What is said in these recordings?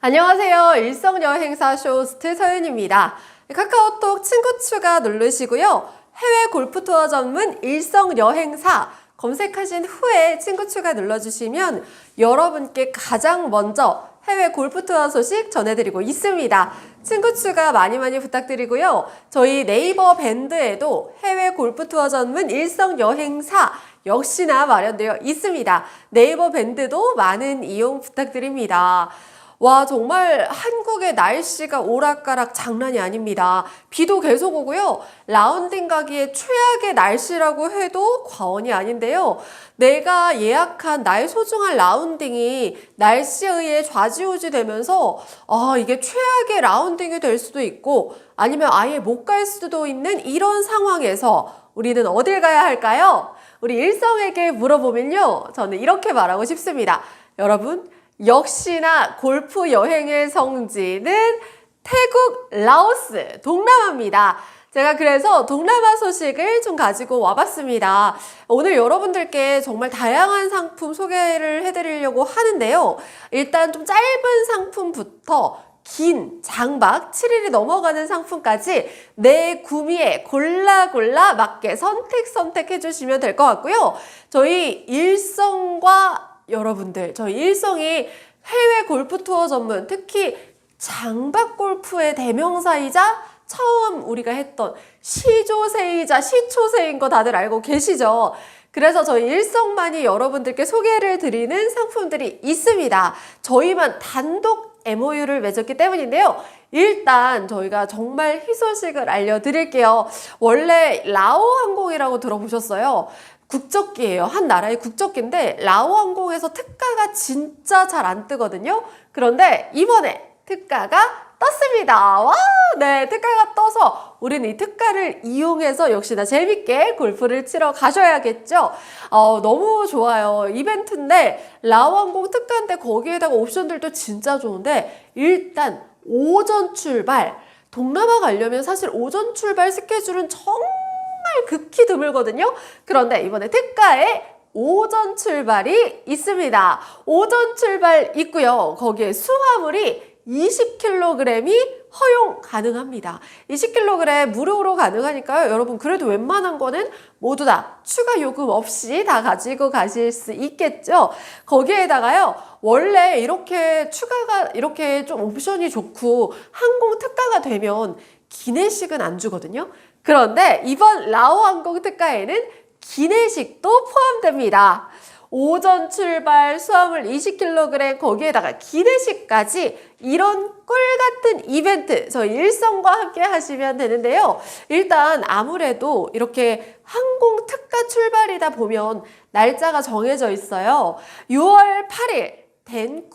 안녕하세요. 일성여행사 쇼스트 서윤입니다. 카카오톡 친구 추가 누르시고요. 해외 골프 투어 전문 일성여행사 검색하신 후에 친구 추가 눌러주시면 여러분께 가장 먼저 해외 골프 투어 소식 전해드리고 있습니다. 친구 추가 많이 많이 부탁드리고요. 저희 네이버 밴드에도 해외 골프 투어 전문 일성 여행사 역시나 마련되어 있습니다. 네이버 밴드도 많은 이용 부탁드립니다. 와, 정말 한국의 날씨가 오락가락 장난이 아닙니다. 비도 계속 오고요. 라운딩 가기에 최악의 날씨라고 해도 과언이 아닌데요. 내가 예약한 나의 소중한 라운딩이 날씨에 의해 좌지우지 되면서 아, 이게 최악의 라운딩이 될 수도 있고 아니면 아예 못 갈 수도 있는 이런 상황에서 우리는 어딜 가야 할까요? 우리 일성에게 물어보면요. 저는 이렇게 말하고 싶습니다. 여러분, 역시나 골프 여행의 성지는 태국, 라오스, 동남아입니다. 제가 그래서 동남아 소식을 좀 가지고 와봤습니다. 오늘 여러분들께 정말 다양한 상품 소개를 해드리려고 하는데요. 일단 좀 짧은 상품부터 긴 장박 7일이 넘어가는 상품까지 내 구미에 골라 골라 맞게 선택 선택해 주시면 될 것 같고요. 저희 일성과 여러분들 저희 일성이 해외 골프 투어 전문 특히 장박 골프의 대명사이자 처음 우리가 했던 시조세이자 시초세인 거 다들 알고 계시죠? 그래서 저희 일성만이 여러분들께 소개를 드리는 상품들이 있습니다. 저희만 단독 MOU를 맺었기 때문인데요. 일단 저희가 정말 희소식을 알려드릴게요. 원래 라오 항공이라고 들어보셨어요. 국적기예요. 한 나라의 국적기인데 라오 항공에서 특가가 진짜 잘 안 뜨거든요. 그런데 이번에 특가가 떴습니다. 와, 네, 특가가 떠서 우리는 이 특가를 이용해서 역시나 재밌게 골프를 치러 가셔야겠죠. 어, 너무 좋아요. 이벤트인데 라오항공 특가인데 거기에다가 옵션들도 진짜 좋은데 일단 오전 출발. 동남아 가려면 사실 오전 출발 스케줄은 정말 극히 드물거든요. 그런데 이번에 특가에 오전 출발이 있습니다. 오전 출발 있고요. 거기에 수화물이 20kg이 허용 가능합니다. 20kg 무료로 가능하니까요. 여러분 그래도 웬만한 거는 모두 다 추가 요금 없이 다 가지고 가실 수 있겠죠. 거기에다가요. 원래 이렇게 추가가 이렇게 좀 옵션이 좋고 항공 특가가 되면 기내식은 안 주거든요. 그런데 이번 라오 항공 특가에는 기내식도 포함됩니다. 오전 출발 수화물 20kg 거기에다가 기내식까지 이런 꿀 같은 이벤트 저희 일성과 함께 하시면 되는데요. 일단 아무래도 이렇게 항공 특가 출발이다 보면 날짜가 정해져 있어요. 6월 8일 덴쿤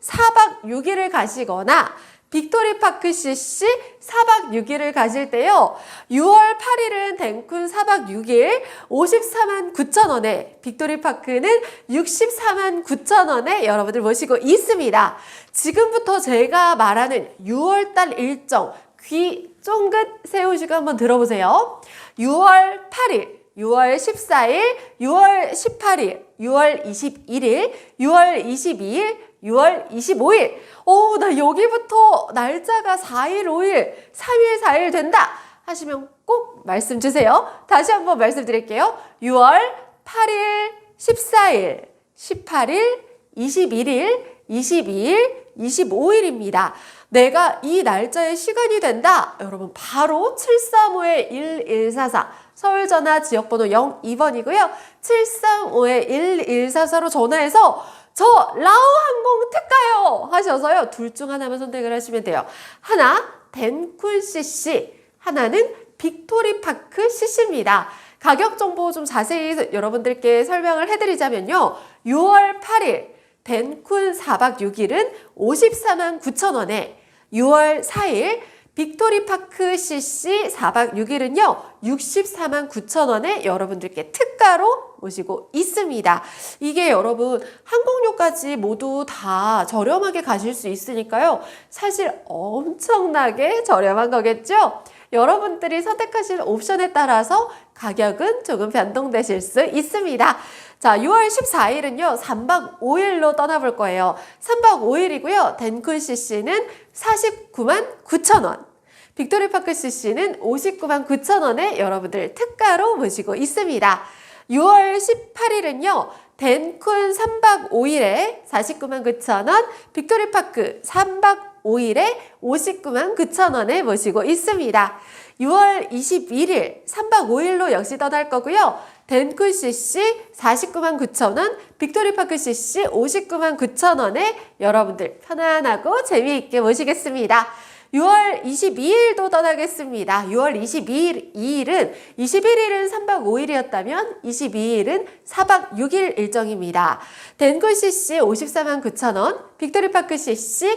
4박 6일을 가시거나 빅토리 파크 CC 4박 6일을 가실 때요. 6월 8일은 덴쿤 4박 6일 54만 9천 원에 빅토리 파크는 64만 9천 원에 여러분들 모시고 있습니다. 지금부터 제가 말하는 6월 달 일정 귀 쫑긋 세우시고 한번 들어보세요. 6월 8일 6월 14일, 6월 18일, 6월 21일, 6월 22일, 6월 25일. 오, 나 여기부터 날짜가 4일, 5일, 3일, 4일 된다 하시면 꼭 말씀 주세요. 다시 한번 말씀드릴게요. 6월 8일, 14일, 18일, 21일, 22일, 25일입니다. 내가 이 날짜에 시간이 된다. 여러분 바로 735-1144 서울 전화 지역번호 02번이고요. 735-1144로 전화해서 저 라오 항공 특가요 하셔서요. 둘 중 하나만 선택을 하시면 돼요. 하나 덴쿨 CC, 하나는 빅토리 파크 CC입니다. 가격 정보 좀 자세히 여러분들께 설명을 해드리자면요. 6월 8일 덴쿤 4박 6일은 54만 9천 원에 6월 4일 빅토리 파크 CC 4박 6일은요, 64만 9천 원에 여러분들께 특가로 모시고 있습니다. 이게 여러분, 항공료까지 모두 다 저렴하게 가실 수 있으니까요. 사실 엄청나게 저렴한 거겠죠? 여러분들이 선택하실 옵션에 따라서 가격은 조금 변동되실 수 있습니다. 자, 6월 14일은요, 3박 5일로 떠나볼 거예요. 3박 5일이고요. 덴쿤 CC는 49만 9천 원. 빅토리파크 CC는 59만 9천 원에 여러분들 특가로 모시고 있습니다. 6월 18일은요, 덴쿤 3박 5일에 49만 9천 원, 빅토리파크 3박 5일에 59만 9천 원에 모시고 있습니다. 6월 21일 3박 5일로 역시 떠날 거고요. 덴쿤 CC 49만 9천 원, 빅토리파크 CC 59만 9천 원에 여러분들 편안하고 재미있게 모시겠습니다. 6월 22일도 떠나겠습니다. 6월 22일, 2일은 21일은 3박 5일이었다면 22일은 4박 6일 일정입니다. 덴콜 CC 54만 9천 원, 빅토리파크 CC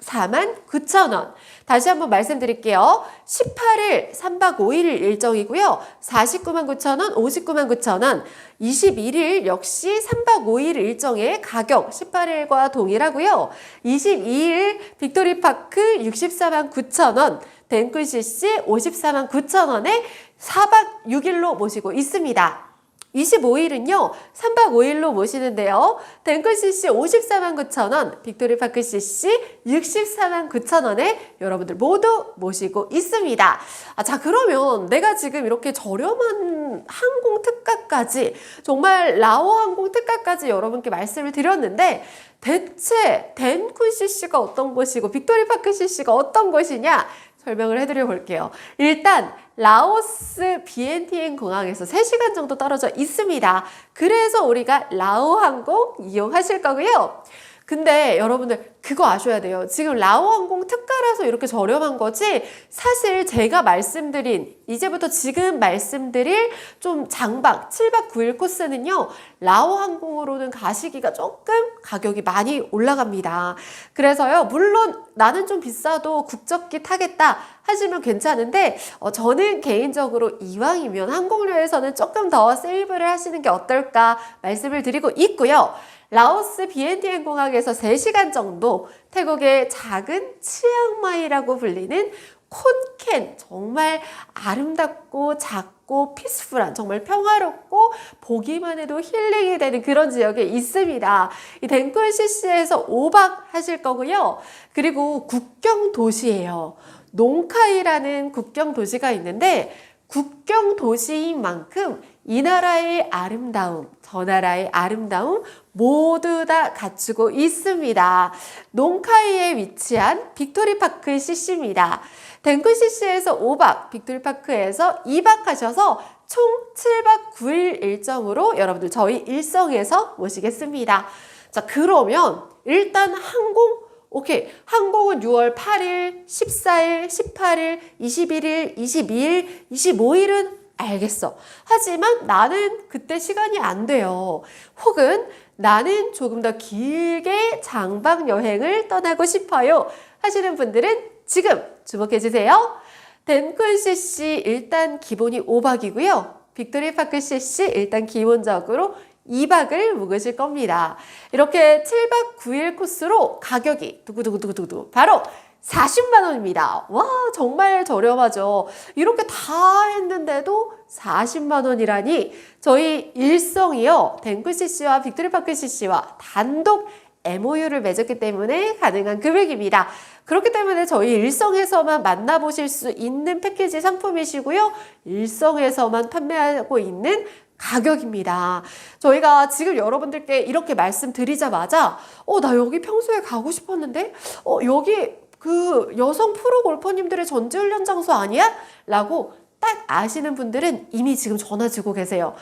64만 9천 원. 다시 한번 말씀드릴게요. 18일 3박 5일 일정이고요. 49만 9천 원, 59만 9천 원. 21일 역시 3박 5일 일정의 가격 18일과 동일하고요. 22일 빅토리파크 64만 9천 원, 덴쿨 CC 54만 9천 원에 4박 6일로 모시고 있습니다. 25일은요, 3박 5일로 모시는데요. 덴클 CC 54만 9천 원, 빅토리파크 CC 64만 9천 원에 여러분들 모두 모시고 있습니다. 아, 자, 그러면 내가 지금 이렇게 저렴한 항공 특가까지, 정말 라오 항공 특가까지 여러분께 말씀을 드렸는데, 대체 덴쿤 CC가 어떤 곳이고 빅토리파크 CC가 어떤 곳이냐 설명을 해드려 볼게요. 일단 라오스 비엔티엔 공항에서 3시간 정도 떨어져 있습니다. 그래서 우리가 라오 항공 이용하실 거고요. 근데 여러분들 그거 아셔야 돼요. 지금 라오 항공 특가라서 이렇게 저렴한 거지 사실 제가 말씀드린 이제부터 지금 말씀드릴 좀 장박 7박 9일 코스는요. 라오 항공으로는 가시기가 조금 가격이 많이 올라갑니다. 그래서요. 물론 나는 좀 비싸도 국적기 타겠다 하시면 괜찮은데 어, 저는 개인적으로 이왕이면 항공료에서는 조금 더 세이브를 하시는 게 어떨까 말씀을 드리고 있고요. 라오스 비엔티엔 공항에서 3시간 정도 태국의 작은 치앙마이라고 불리는 콘켄 정말 아름답고 작고 피스풀한 정말 평화롭고 보기만 해도 힐링이 되는 그런 지역에 있습니다. 이 덴쿤 CC에서 5박 하실 거고요. 그리고 국경 도시예요. 농카이라는 국경 도시가 있는데 국경 도시인 만큼 이 나라의 아름다움, 저 나라의 아름다움 모두 다 갖추고 있습니다. 농카이에 위치한 빅토리파크 CC입니다. 덴쿠 CC에서 5박, 빅토리파크에서 2박 하셔서 총 7박 9일 일정으로 여러분들 저희 일성에서 모시겠습니다. 자, 그러면 일단 항공 오케이. 항공은 6월 8일, 14일, 18일, 21일, 22일, 25일은 알겠어. 하지만 나는 그때 시간이 안 돼요. 혹은 나는 조금 더 길게 장박 여행을 떠나고 싶어요. 하시는 분들은 지금 주목해 주세요. 덴쿤 CC 일단 기본이 5박이고요. 빅토리 파크 CC 일단 기본적으로 2박을 묵으실 겁니다. 이렇게 7박 9일 코스로 가격이 두구두구두구두구 바로 40만 원입니다. 와, 정말 저렴하죠. 이렇게 다 했는데도 40만 원이라니 저희 일성이요. 덴쿠 CC와 빅토리파크 CC와 단독 MOU를 맺었기 때문에 가능한 금액입니다. 그렇기 때문에 저희 일성에서만 만나보실 수 있는 패키지 상품이시고요. 일성에서만 판매하고 있는 가격입니다. 저희가 지금 여러분들께 이렇게 말씀드리자마자, 어, 나 여기 평소에 가고 싶었는데, 어, 여기 그 여성 프로 골퍼님들의 전지훈련 장소 아니야? 라고 딱 아시는 분들은 이미 지금 전화 주고 계세요.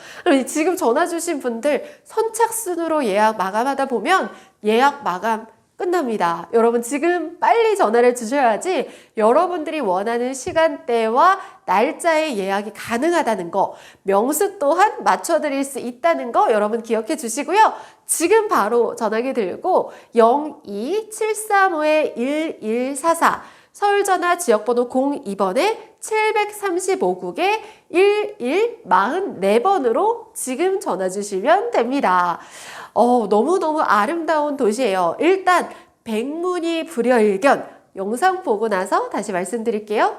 지금 전화 주신 분들 선착순으로 예약 마감하다 보면 예약 마감 끝납니다. 여러분 지금 빨리 전화를 주셔야지 여러분들이 원하는 시간대와 날짜에 예약이 가능하다는 거, 명수 또한 맞춰드릴 수 있다는 거 여러분 기억해 주시고요. 지금 바로 전화기 들고 02735-1144 서울전화 지역번호 02번에 735국에 1144번으로 지금 전화 주시면 됩니다. 어, 너무너무 아름다운 도시예요. 일단 백문이 불여일견 영상 보고 나서 다시 말씀드릴게요.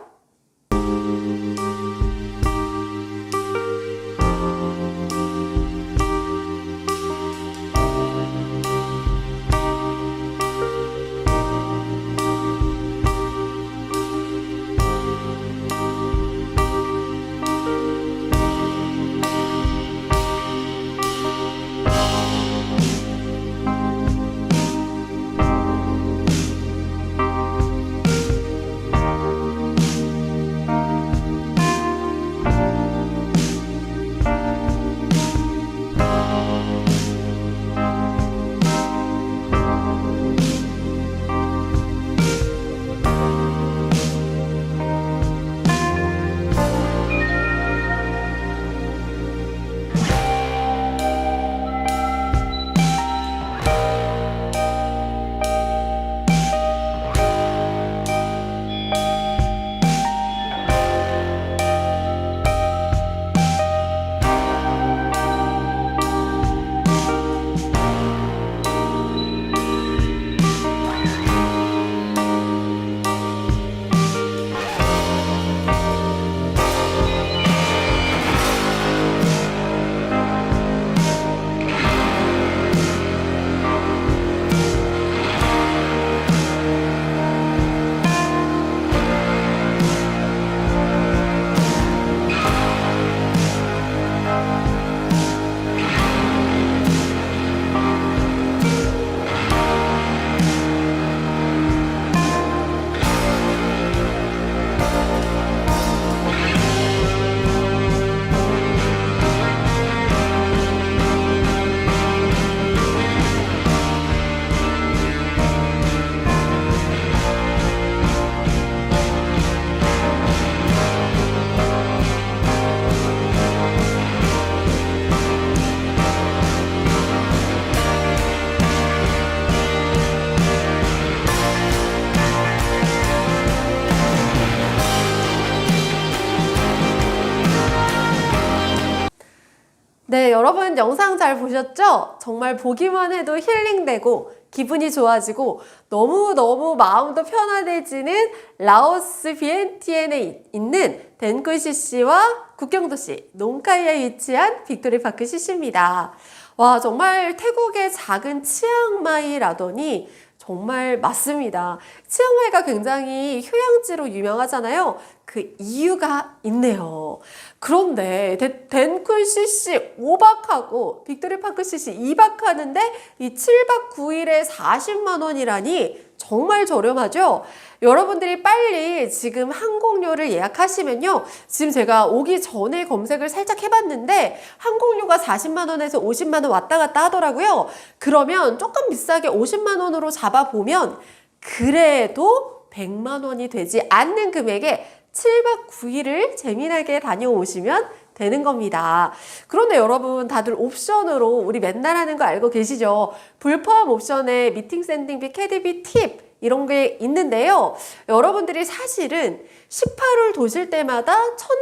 영상 잘 보셨죠? 정말 보기만 해도 힐링되고 기분이 좋아지고 너무너무 마음도 편안해지는 라오스 비엔티엔에 있는 덴쿠시시와 국경도시 농카이에 위치한 빅토리 파크 시시입니다. 와 정말 태국의 작은 치앙마이라더니 정말 맞습니다. 치앙마이가 굉장히 휴양지로 유명하잖아요. 그 이유가 있네요. 그런데 데- 덴쿤 CC 5박하고 빅토리 파크 CC 2박하는데 이 7박 9일에 40만 원이라니 정말 저렴하죠? 여러분들이 빨리 지금 항공료를 예약하시면요. 지금 제가 오기 전에 검색을 살짝 해봤는데 항공료가 40만 원에서 50만 원 왔다 갔다 하더라고요. 그러면 조금 비싸게 50만 원으로 잡아보면 그래도 100만 원이 되지 않는 금액에 7박 9일을 재미나게 다녀오시면 되는 겁니다. 그런데 여러분 다들 옵션으로 우리 맨날 하는 거 알고 계시죠? 불포함 옵션에 미팅 샌딩비, 캐디비 팁 이런 게 있는데요. 여러분들이 사실은 18홀 도실 때마다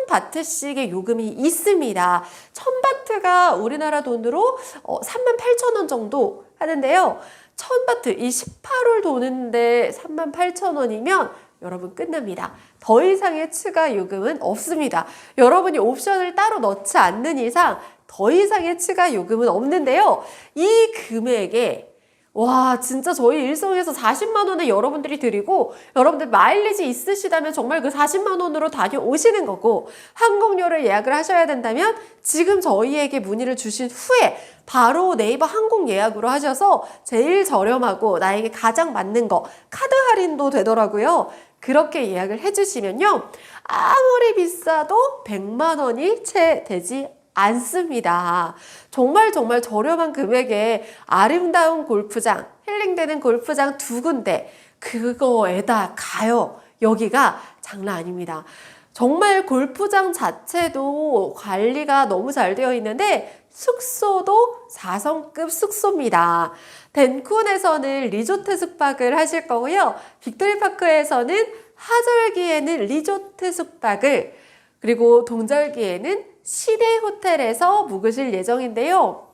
1000바트씩의 요금이 있습니다. 1000바트가 우리나라 돈으로 어, 38,000원 정도 하는데요. 1000바트, 이 18홀 도는데 38,000원이면 여러분 끝납니다. 더 이상의 추가 요금은 없습니다. 여러분이 옵션을 따로 넣지 않는 이상 더 이상의 추가 요금은 없는데요. 이 금액에 와, 진짜 저희 일성에서 40만 원에 여러분들이 드리고 여러분들 마일리지 있으시다면 정말 그 40만 원으로 다녀오시는 거고 항공료를 예약을 하셔야 된다면 지금 저희에게 문의를 주신 후에 바로 네이버 항공 예약으로 하셔서 제일 저렴하고 나에게 가장 맞는 거 카드 할인도 되더라고요. 그렇게 예약을 해주시면요. 아무리 비싸도 100만 원이 채 되지 않습니다. 정말 정말 저렴한 금액에 아름다운 골프장, 힐링되는 골프장 두 군데, 그거에다 가요. 여기가 장난 아닙니다. 정말 골프장 자체도 관리가 너무 잘 되어 있는데 숙소도 4성급 숙소입니다. 덴쿤에서는 리조트 숙박을 하실 거고요. 빅토리파크에서는 하절기에는 리조트 숙박을 그리고 동절기에는 시내 호텔에서 묵으실 예정인데요.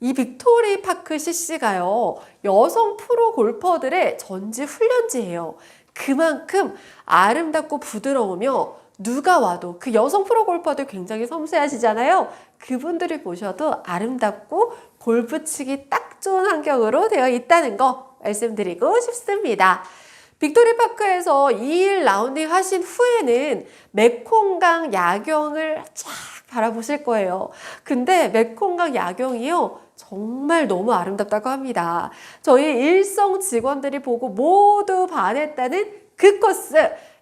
이 빅토리 파크 CC가요, 여성 프로 골퍼들의 전지 훈련지예요. 그만큼 아름답고 부드러우며 누가 와도 그 여성 프로 골퍼들 굉장히 섬세하시잖아요. 그분들이 보셔도 아름답고 골프 치기 딱 좋은 환경으로 되어 있다는 거 말씀드리고 싶습니다. 빅토리 파크에서 2일 라운딩 하신 후에는 메콩강 야경을 쫙 바라보실 거예요. 근데 메콩강 야경이요. 정말 너무 아름답다고 합니다. 저희 일성 직원들이 보고 모두 반했다는 그 코스.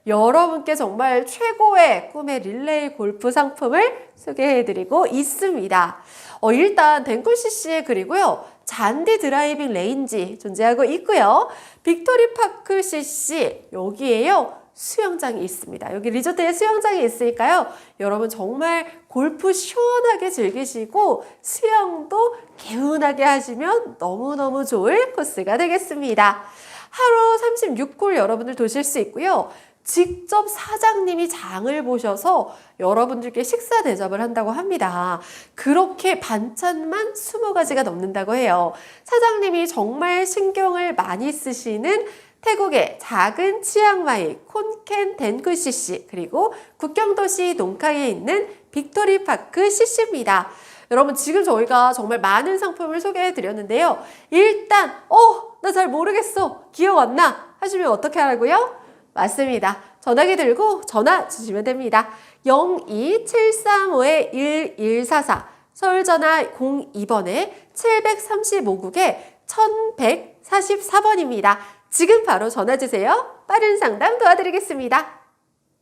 여러분께 정말 최고의 꿈의 릴레이 골프 상품을 소개해드리고 있습니다. 어, 일단 덴쿨 CC에 그리고요. 잔디 드라이빙 레인지 존재하고 있고요. 빅토리 파크 CC 여기에요. 수영장이 있습니다. 여기 리조트에 수영장이 있으니까요. 여러분 정말 골프 시원하게 즐기시고 수영도 개운하게 하시면 너무너무 좋을 코스가 되겠습니다. 하루 36홀 여러분들 도실 수 있고요. 직접 사장님이 장을 보셔서 여러분들께 식사 대접을 한다고 합니다. 그렇게 반찬만 20가지가 넘는다고 해요. 사장님이 정말 신경을 많이 쓰시는 태국의 작은 치앙마이 콘켄 덴쿠 CC 그리고 국경도시 농카에 있는 빅토리 파크 CC입니다. 여러분 지금 저희가 정말 많은 상품을 소개해 드렸는데요. 일단 어 나 잘 모르겠어 기억 안 나 하시면 어떻게 하라고요? 맞습니다. 전화기 들고 전화 주시면 됩니다. 02735-1144 서울 전화 02번에 735국에 1144번입니다. 지금 바로 전화 주세요. 빠른 상담 도와드리겠습니다.